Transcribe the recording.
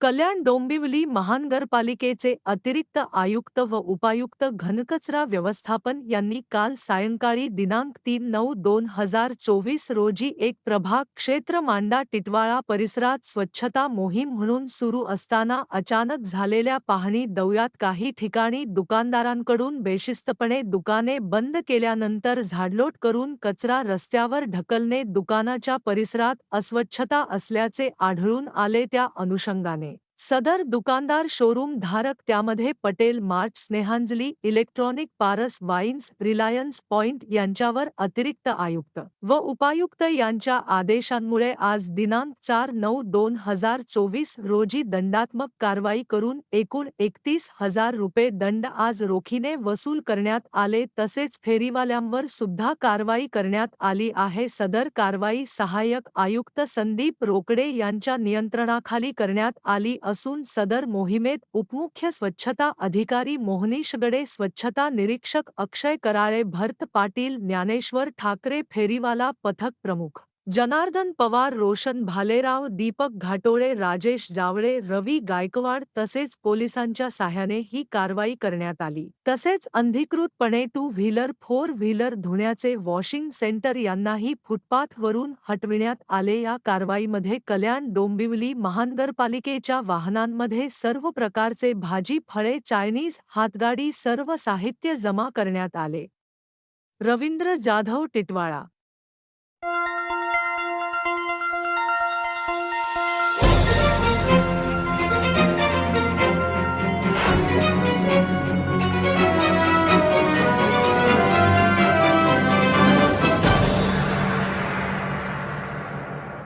कल्याण डोंबिवली महानगरपालिकेचे अतिरिक्त आयुक्त व उपायुक्त घनकचरा व्यवस्थापन यांनी काल सायंकाळी दिनांक तीन नऊ दोन हजार चोवीस रोजी एक प्रभाग क्षेत्र मांडा टिटवाळा परिसरात स्वच्छता मोहीम म्हणून सुरू असताना अचानक झालेल्या पाहणी दौऱ्यात काही ठिकाणी दुकानदारांकडून बेशिस्तपणे दुकाने बंद केल्यानंतर झाडलोट करून कचरा रस्त्यावर ढकलणे दुकानाच्या परिसरात अस्वच्छता असल्याचे आढळून आले त्या अनुषंगाने. सदर दुकानदार शोरूम धारक त्यामध्ये Patel mart Snehanjali electronic Paras wines Reliance point यांच्यावर अतिरिक्त आयुक्त व उपायुक्त यांच्या आदेशांमुळे आज दिनांक चार नऊ दोन हजार चोवीस रोजी दंडात्मक कारवाई करून एकूण एकतीस हजार रुपये दंड आज रोखीने वसूल करण्यात आले. तसेच फेरीवाल्यांवर सुद्धा कारवाई करण्यात आली आहे. सदर कारवाई सहाय्यक आयुक्त संदीप रोकडे यांच्या नियंत्रणाखाली करण्यात आली असून सदर मोहिमेत उपमुख्य स्वच्छता अधिकारी मोहनीश गडे स्वच्छता निरीक्षक अक्षय कराळे भरत पाटील ज्ञानेश्वर ठाकरे फेरीवाला पथक प्रमुख. जनार्दन पवार रोशन भालेराव दीपक घाटोळे राजेश जावळे रवी गायकवाड तसेच पोलिसांच्या साह्याने ही कारवाई करण्यात आली. तसेच अंधिकृतपणे टू व्हीलर फोर व्हीलर धुण्याचे वॉशिंग सेंटर यांनाही फुटपाथवरून हटविण्यात आले. या कारवाईमध्ये कल्याण डोंबिवली महानगरपालिकेच्या वाहनांमध्ये सर्व प्रकारचे भाजी फळे चायनीज हातगाडी सर्व साहित्य जमा करण्यात आले. रवींद्र जाधव टिटवाळा